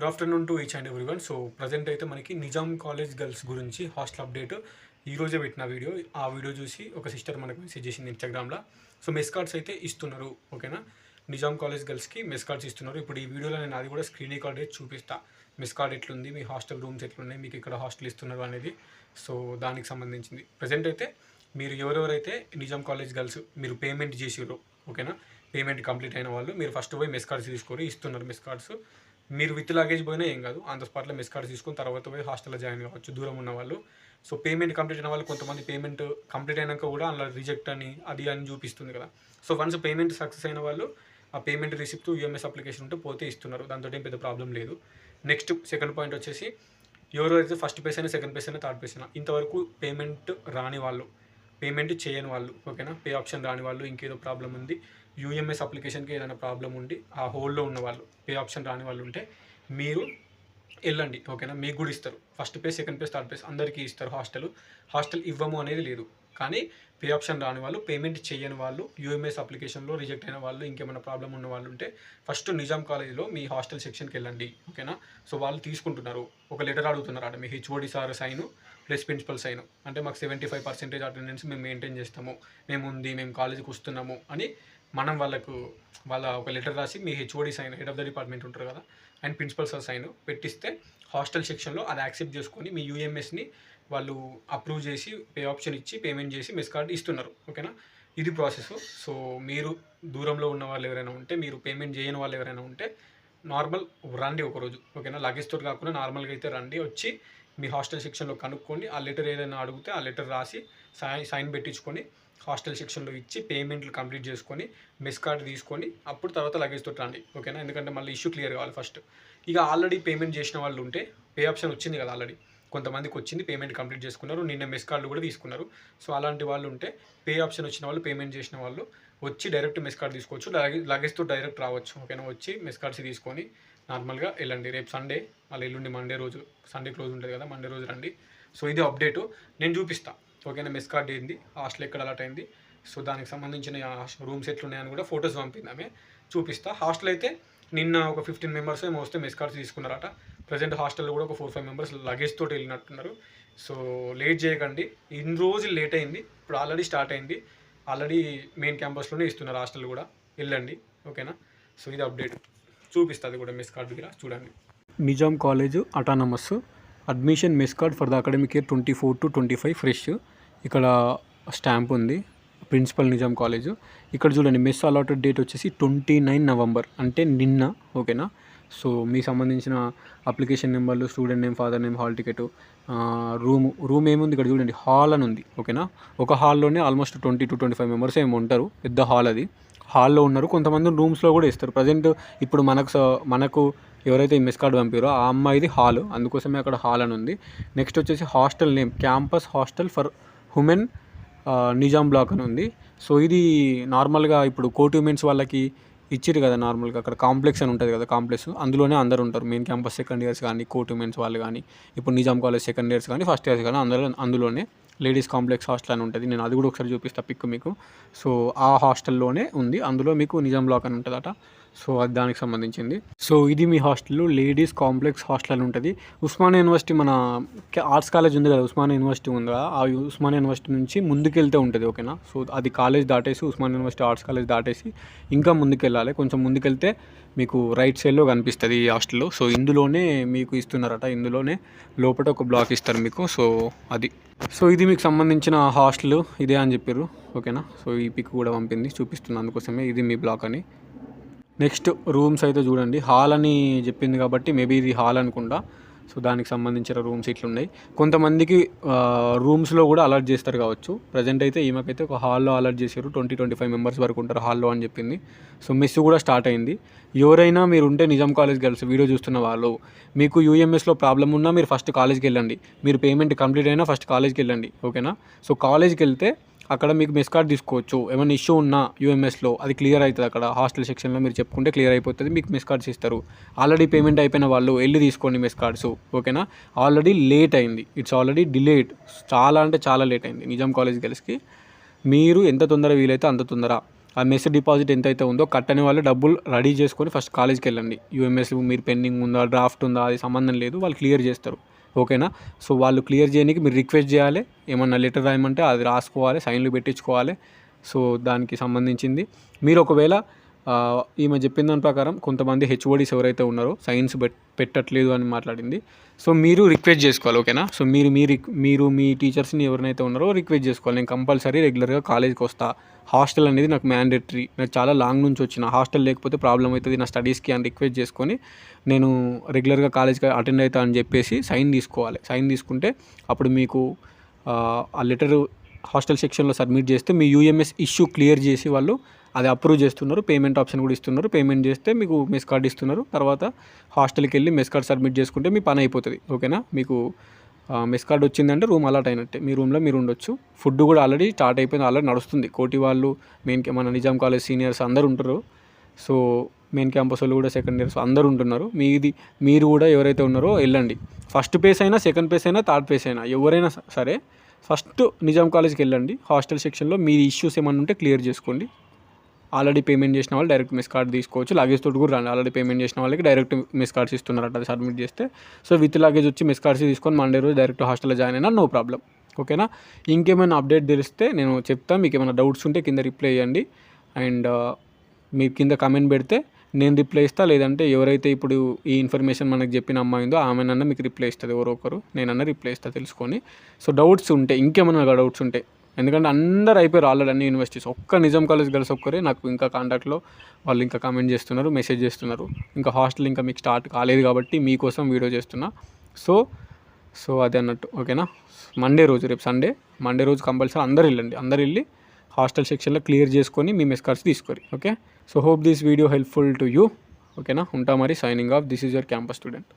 Good afternoon to each and everyone so present అయితే మనకి Nizam college girls గురించి hostel update. ఈ రోజే పెట్టిన వీడియో. ఆ వీడియో చూసి ఒక సిస్టర్ మనకు మెసేజ్ చేసింది ఇన్స్టాగ్రామ్లో సో మెస్ కార్డ్స్ అయితే ఇస్తున్నారు. ఓకేనా? నిజాం కాలేజ్ గర్ల్స్కి మెస్ కార్డ్స్ ఇస్తున్నారు. ఇప్పుడు ఈ వీడియోలో నేను అది కూడా స్క్రీన్ రికార్డ్ చూపిస్తా. మెస్ కార్డ్ ఎట్లుంది? మీ హాస్టల్ రూమ్స్ ఎట్లున్నాయి? మీకు ఇక్కడ హాస్టల్ ఇస్తున్నారు అనేది. సో దానికి సంబంధించింది. ప్రజెంట్ అయితే మీరు ఎవరెవరైతే నిజాం కాలేజ్ గర్ల్స్ మీరు పేమెంట్ చేసిర్రు ఓకేనా? పేమెంట్ కంప్లీట్ అయిన వాళ్ళు మీరు ఫస్ట్ పోయి మెస్ కార్డ్స్ తీసుకొని ఇస్తున్నారు మెస్ కార్డ్స్. మీరు విత్ లగేజ్ పోయినా ఏం కాదు. ఆన్ ద స్పాట్లో మెస్ కార్డ్ తీసుకుని తర్వాత పోయి హాస్టల్లో జాయిన్ కావచ్చు దూరం ఉన్న వాళ్ళు. సో పేమెంట్ కంప్లీట్ అయిన వాళ్ళు కొంతమంది పేమెంట్ కంప్లీట్ అయినాక కూడా అలా రిజెక్ట్ అని అది అని చూపిస్తుంది కదా. సో వన్స్ పేమెంట్ సక్సెస్ అయిన వాళ్ళు ఆ పేమెంట్ రిసిప్ట్ యూఎంఎస్ అప్లికేషన్ ఉంటే పోతే ఇస్తున్నారు. దాంతో ఏం పెద్ద ప్రాబ్లం లేదు. నెక్స్ట్ సెకండ్ పాయింట్ వచ్చేసి ఎవరైతే ఫస్ట్ పేస్ అయినా సెకండ్ పేస్ అయినా థర్డ్ పేస్ అయినా ఇంతవరకు పేమెంట్ రాని వాళ్ళు పేమెంట్ చేయని వాళ్ళు ఓకేనా? పే ఆప్షన్ రాని వాళ్ళు ఇంకేదో ప్రాబ్లం ఉంది. యూఎంఎస్ అప్లికేషన్కి ఏదైనా ప్రాబ్లం ఉండి ఆ హోల్డ్లో ఉన్న వాళ్ళు పే ఆప్షన్ రాని వాళ్ళు ఉంటే మీరు వెళ్ళండి ఓకేనా? మీకు కూడా ఇస్తారు. First phase second phase third phase అందరికీ ఇస్తారు హాస్టల్. హాస్టల్ ఇవ్వము అనేది లేదు. కానీ పే ఆప్షన్ రాని వాళ్ళు పేమెంట్ చేయని వాళ్ళు యూఎంఎస్ అప్లికేషన్లో రిజెక్ట్ అయిన వాళ్ళు ఇంకేమైనా ప్రాబ్లం ఉన్న వాళ్ళు ఉంటే ఫస్ట్ నిజాం కాలేజీలో మీ హాస్టల్ సెక్షన్కి వెళ్ళండి ఓకేనా? సో వాళ్ళు తీసుకుంటున్నారు. ఒక లెటర్ అడుగుతున్నారు అట మీ HOD sir sign. Plus principal's sign అంటే మాకు సెవెంటీ ఫైవ్ పర్సెంటేజ్ అటెండెన్స్ మేము మెయింటైన్ చేస్తాము. మేము ఉంది మేము కాలేజీకి వస్తున్నాము అని మనం వాళ్ళకు వాళ్ళ ఒక లెటర్ రాసి మీ HOD sign head of the department ఉంటారు కదా అండ్ ప్రిన్సిపల్ సార్ సైన్ పెట్టిస్తే హాస్టల్ సెక్షన్లో అది యాక్సెప్ట్ చేసుకొని మీ యూఎంఎస్ని వాళ్ళు అప్రూవ్ చేసి పే ఆప్షన్ ఇచ్చి పేమెంట్ చేసి మెస్ కార్డు ఇస్తున్నారు. ఓకేనా? ఇది ప్రాసెస్. సో మీరు దూరంలో ఉన్న వాళ్ళు ఎవరైనా ఉంటే మీరు పేమెంట్ చేయని వాళ్ళు ఎవరైనా ఉంటే నార్మల్ రండి ఒకరోజు. ఓకేనా? లగేజ్ తోటి కాకుండా నార్మల్గా అయితే రండి. వచ్చి మీ హాస్టల్ సెక్షన్లో కనుక్కోండి ఆ లెటర్ ఏదైనా అడిగితే ఆ లెటర్ రాసి సైన్ సైన్ పెట్టించుకొని హాస్టల్ సెక్షన్లో ఇచ్చి పేమెంట్లు కంప్లీట్ చేసుకొని మెస్ కార్డు తీసుకొని అప్పుడు తర్వాత లగేజ్ తోటి రండి ఓకేనా? ఎందుకంటే మళ్ళీ ఇష్యూ క్లియర్ కావాలి ఫస్ట్. ఇక ఆల్రెడీ పేమెంట్ చేసిన వాళ్ళు ఉంటే పే ఆప్షన్ వచ్చింది కదా ఆల్రెడీ. కొంతమందికి వచ్చింది పేమెంట్ కంప్లీట్ చేసుకున్నారు నిన్న మెస్ కార్డులు కూడా తీసుకున్నారు. సో అలాంటి వాళ్ళు ఉంటే పే ఆప్షన్ వచ్చిన వాళ్ళు పేమెంట్ చేసిన వాళ్ళు వచ్చి డైరెక్ట్ మెస్ కార్డ్ తీసుకోవచ్చు. లగేజ్తో డైరెక్ట్ రావచ్చు. ఓకేనా? వచ్చి మెస్ కార్డ్స్ తీసుకొని నార్మల్గా వెళ్ళండి. రేపు సండే మళ్ళీ ఎల్లుండి మండే రోజు సండే క్లోజ్ ఉంటుంది కదా మండే రోజు రండి. సో ఇది అప్డేటు. నేను చూపిస్తాను ఓకేనా? మెస్ కార్డ్ ఏంది? హాస్టల్ ఎక్కడ అలాట్ అయింది? సో దానికి సంబంధించిన రూమ్స్ ఎట్లున్నాయని కూడా ఫొటోస్ పంపిందామే చూపిస్తా. హాస్టల్ అయితే నిన్న ఒక ఫిఫ్టీన్ మెంబర్స్ ఏమో వస్తే మెస్ కార్డ్స్ తీసుకున్నారట. ప్రజెంట్ హాస్టల్లో కూడా ఒక ఫోర్ ఫైవ్ మెంబర్స్ లగేజ్ తోటి వెళ్ళినట్టున్నారు. సో లేట్ చేయకండి. ఇన్ని రోజులు లేట్ అయింది. ఇప్పుడు ఆల్రెడీ స్టార్ట్ అయింది. ఆల్రెడీ మెయిన్ క్యాంపస్లోనే ఇస్తున్నారు హాస్టల్ కూడా. వెళ్ళండి. ఓకేనా? సో ఇది అప్డేట్. చూపిస్తుంది కూడా మిస్ కార్డ్ దగ్గర చూడండి. Nizam college autonomous. Admission mess card for the academic year twenty four to twenty five fresh. ఇక్కడ స్టాంప్ ఉంది. Principal Nizam college. ఇక్కడ చూడండి మెస్ అలాటెడ్ డేట్ వచ్చేసి ట్వంటీ నైన్ నవంబర్. అంటే నిన్న. ఓకేనా? సో మీకు సంబంధించిన అప్లికేషన్ నెంబర్లు student name father name hall ticket room room ఏముంది ఇక్కడ చూడండి హాల్ అని ఉంది ఓకేనా? ఒక హాల్లోనే almost twenty two twenty five members ఏమి ఉంటారు పెద్ద హాల్ అది. హాల్లో ఉన్నారు కొంతమంది రూమ్స్లో కూడా ఇస్తారు ప్రజెంట్ ఇప్పుడు మనకు మనకు ఎవరైతే ఈ మెస్ కార్డ్ పంపారో ఆ అమ్మాయిది హాల్ అందుకోసమే అక్కడ హాల్ అని ఉంది. నెక్స్ట్ వచ్చేసి hostel name campus hostel for women Nizam block అని ఉంది. సో ఇది నార్మల్గా ఇప్పుడు కోర్ట్ ఉమెన్స్ వాళ్ళకి ఇచ్చిరు కదా నార్మల్గా. అక్కడ కాంప్లెక్స్ అని ఉంటుంది కదా కాంప్లెక్స్. అందులోనే అందరు ఉంటారు. మెయిన్ క్యాంపస్ సెకండ్ ఇయర్స్ కానీ కోర్ట్ వాళ్ళు కానీ ఇప్పుడు నిజాం కాలేజ్ సెకండ్ ఇయర్స్ కానీ ఫస్ట్ ఇయర్స్ కానీ అందరూ అందులోనే లేడీస్ కాంప్లెక్స్ హాస్టల్ అని ఉంటుంది. నేను అది కూడా ఒకసారి చూపిస్తా పిక్ మీకు. సో ఆ హాస్టల్లోనే ఉంది. అందులో మీకు నిజాం బ్లాక్ అని ఉంటుందట. సో అది దానికి సంబంధించింది. సో ఇది మీ హాస్టల్లో లేడీస్ కాంప్లెక్స్ హాస్టల్ అని ఉంటుంది. ఉస్మానియా యూనివర్సిటీ మన ఆర్ట్స్ కాలేజ్ ఉంది కదా ఉస్మానియా యూనివర్సిటీ ఉంది? కదా ఆ ఉస్మానియా యూనివర్సిటీ నుంచి ముందుకెళ్తే ఉంటుంది ఓకేనా? సో అది కాలేజ్ దాటేసి ఉస్మానియా యూనివర్సిటీ ఆర్ట్స్ కాలేజ్ దాటేసి ఇంకా ముందుకెళ్ళాలి. కొంచెం ముందుకెళ్తే మీకు రైట్ సైడ్లో కనిపిస్తుంది ఈ హాస్టల్లో సో ఇందులోనే మీకు ఇస్తున్నారట ఇందులోనే లోపల ఒక బ్లాక్ ఇస్తారు మీకు. సో అది. సో ఇది మీకు సంబంధించిన హాస్టల్ ఇదే అని చెప్పారు ఓకేనా? సో ఈ పిక్ కూడా పంపింది చూపిస్తున్నందుకోసమే ఇది మీ బ్లాక్ అని. నెక్స్ట్ రూమ్స్ అయితే చూడండి. హాల్ అని చెప్పింది కాబట్టి మేబీ ఇది హాల్ అనుకుంటా. సో దానికి సంబంధించిన రూమ్స్ ఇట్లున్నాయి. కొంతమందికి రూమ్స్లో కూడా అలర్ట్ చేస్తారు కావచ్చు. ప్రజెంట్ అయితే ఈమెకైతే ఒక హాల్లో అలర్ట్ చేశారు. ట్వంటీ ట్వంటీ ఫైవ్ మెంబర్స్ వరకు ఉంటారు హాల్లో అని చెప్పింది. సో మెస్ కూడా స్టార్ట్ అయింది. ఎవరైనా మీరు ఉంటే నిజాం కాలేజ్ గర్ల్స్ వీడియో చూస్తున్న వాళ్ళు మీకు యూఎంఎస్లో ప్రాబ్లం ఉన్నా మీరు ఫస్ట్ కాలేజ్కి వెళ్ళండి. మీరు పేమెంట్ కంప్లీట్ అయినా ఫస్ట్ కాలేజ్కి వెళ్ళండి. ఓకేనా? సో కాలేజ్కి వెళ్తే అక్కడ మీకు మెస్ కార్డ్ తీసుకోవచ్చు. ఏమైనా ఇష్యూ ఉన్నా యూఎంఎస్లో అది క్లియర్ అవుతుంది అక్కడ. హాస్టల్ సెక్షన్లో మీరు చెప్పుకుంటే క్లియర్ అయిపోతుంది మీకు మెస్ కార్డ్స్ ఇస్తారు. ఆల్రెడీ పేమెంట్ అయిపోయిన వాళ్ళు వెళ్ళి తీసుకోండి మెస్ కార్డ్స్ ఓకేనా ఆల్రెడీ లేట్ అయింది. ఇట్స్ ఆల్రెడీ డిలేట్ చాలా అంటే చాలా లేట్ అయింది. నిజాం కాలేజ్ గర్ల్స్కి మీరు ఎంత తొందర వీలైతే అంత తొందర. ఆ మెస్ డిపాజిట్ ఎంతైతే ఉందో కట్టని వాళ్ళు డబ్బులు రెడీ చేసుకొని ఫస్ట్ కాలేజ్కి వెళ్ళండి. యూఎంఎస్ మీరు పెండింగ్ ఉందా డ్రాఫ్ట్ ఉందా అది సంబంధం లేదు. వాళ్ళు క్లియర్ చేస్తారు. ఓకేనా? సో వాళ్ళు క్లియర్ చేయడానికి మీరు రిక్వెస్ట్ చేయాలి. ఏమన్నా లెటర్ రాయమంటే అది రాసుకోవాలి సైన్లు పెట్టించుకోవాలి. సో దానికి సంబంధించింది. మీరు ఒకవేళ ఈమె చెప్పిన దాని ప్రకారం కొంతమంది హెచ్ఓడీస్ ఎవరైతే ఉన్నారో సైన్స్ పెట్ పెట్టట్లేదు అని మాట్లాడింది. సో మీరు రిక్వెస్ట్ చేసుకోవాలి ఓకేనా? సో మీరు మీ మీరు మీ టీచర్స్ని ఎవరినైతే ఉన్నారో రిక్వెస్ట్ చేసుకోవాలి. నేను కంపల్సరీ రెగ్యులర్గా కాలేజ్కి వస్తా. హాస్టల్ అనేది నాకు మ్యాండేటరీ. నాకు చాలా లాంగ్ నుంచి వచ్చిన. హాస్టల్ లేకపోతే ప్రాబ్లం అవుతుంది. నా స్టడీస్కి అని రిక్వెస్ట్ చేసుకొని నేను రెగ్యులర్గా కాలేజ్కి అటెండ్ అవుతా అని చెప్పేసి సైన్ తీసుకోవాలి. సైన్ తీసుకుంటే అప్పుడు మీకు ఆ, ఆ లెటర్ హాస్టల్ సెక్షన్లో సబ్మిట్ చేస్తే మీ యూఎంఎస్ ఇష్యూ క్లియర్ చేసి వాళ్ళు అది అప్రూవ్ చేస్తున్నారు పేమెంట్ ఆప్షన్ కూడా ఇస్తున్నారు. పేమెంట్ చేస్తే మీకు మెస్ కార్డ్ ఇస్తున్నారు. తర్వాత హాస్టల్కి వెళ్ళి మెస్ కార్డ్ సబ్మిట్ చేసుకుంటే మీ పని అయిపోతుంది. ఓకేనా మీకు మెస్ కార్డ్ వచ్చిందంటే రూమ్ అలాట్ అయినట్టే. మీ రూమ్లో మీరు ఉండొచ్చు. ఫుడ్ కూడా ఆల్రెడీ స్టార్ట్ అయిపోయింది ఆల్రెడీ నడుస్తుంది. కోటి వాళ్ళు మెయిన్ మన నిజాం కాలేజ్ సీనియర్స్ అందరు ఉంటారు. సో మెయిన్ క్యాంపస్ వాళ్ళు కూడా సెకండ్ ఇయర్స్ అందరు ఉంటున్నారు. మీది మీరు కూడా ఎవరైతే ఉన్నారో వెళ్ళండి. ఫస్ట్ పేస్ అయినా సెకండ్ పేస్ అయినా థర్డ్ పేస్ అయినా ఎవరైనా సరే ఫస్ట్ నిజాం కాలేజ్కి వెళ్ళండి. హాస్టల్ సెక్షన్లో మీ ఇష్యూస్ ఏమన్నా ఉంటే క్లియర్ చేసుకోండి. ఆల్రెడీ పేమెంట్ చేసిన వాళ్ళు డైరెక్ట్ మిస్ కార్డ్ తీసుకోవచ్చు. లగేజ్ తోటి కూడా రండి. ఆల్రెడీ పేమెంట్ చేసిన వాళ్ళకి డైరెక్ట్ మిస్ కార్డ్స్ ఇస్తున్నారట అది సబ్మిట్ చేస్తే. సో విత్ లగేజ్ వచ్చి మిస్ కార్డ్స్ తీసుకొని మండే రోజు డైరెక్ట్ హాస్టల్లో జాయిన్ అయినా నో ప్రాబ్లం ఓకేనా ఇంకేమైనా అప్డేట్ తెలిస్తే నేను చెప్తాను మీకు ఏమైనా డౌట్స్ ఉంటే కింద రిప్లై చేయండి. అండ్ uh, మీరు కింద కమెంట్ పెడితే నేను రిప్లై ఇస్తా. లేదంటే ఎవరైతే ఇప్పుడు ఈ ఇన్ఫర్మేషన్ మనకు చెప్పిన అమ్మాయిందో ఆమెనన్నా మీకు రిప్లై ఇస్తుంది. ఎవరో ఒకరు నేనన్నా రిప్లై ఇస్తా తెలుసుకొని. సో డౌట్స్ ఉంటే ఇంకేమైనా డౌట్స్ ఉంటాయి ఎందుకంటే అందరు అయిపోయారు ఆల్రెడీ అన్ని యూనివర్సిటీస్ ఒక్క నిజాం కాలేజ్ గర్ల్స్ ఒక్కరే నాకు ఇంకా కాంటాక్ట్లో వాళ్ళు ఇంకా కామెంట్ చేస్తున్నారు మెసేజ్ చేస్తున్నారు. ఇంకా హాస్టల్ ఇంకా మీకు స్టార్ట్ కాలేదు కాబట్టి మీకోసం వీడియో చేస్తున్నా. సో సో అది అన్నట్టు ఓకేనా మండే రోజు రేపు సండే మండే రోజు కంపల్సరీ అందరు వెళ్ళండి. అందరు వెళ్ళి హాస్టల్ సెక్షన్లో క్లియర్ చేసుకొని మీ mess cards తీసుకోరి okay so hope this video helpful to you ఓకేనా ఉంటా మరి signing off this is your campus student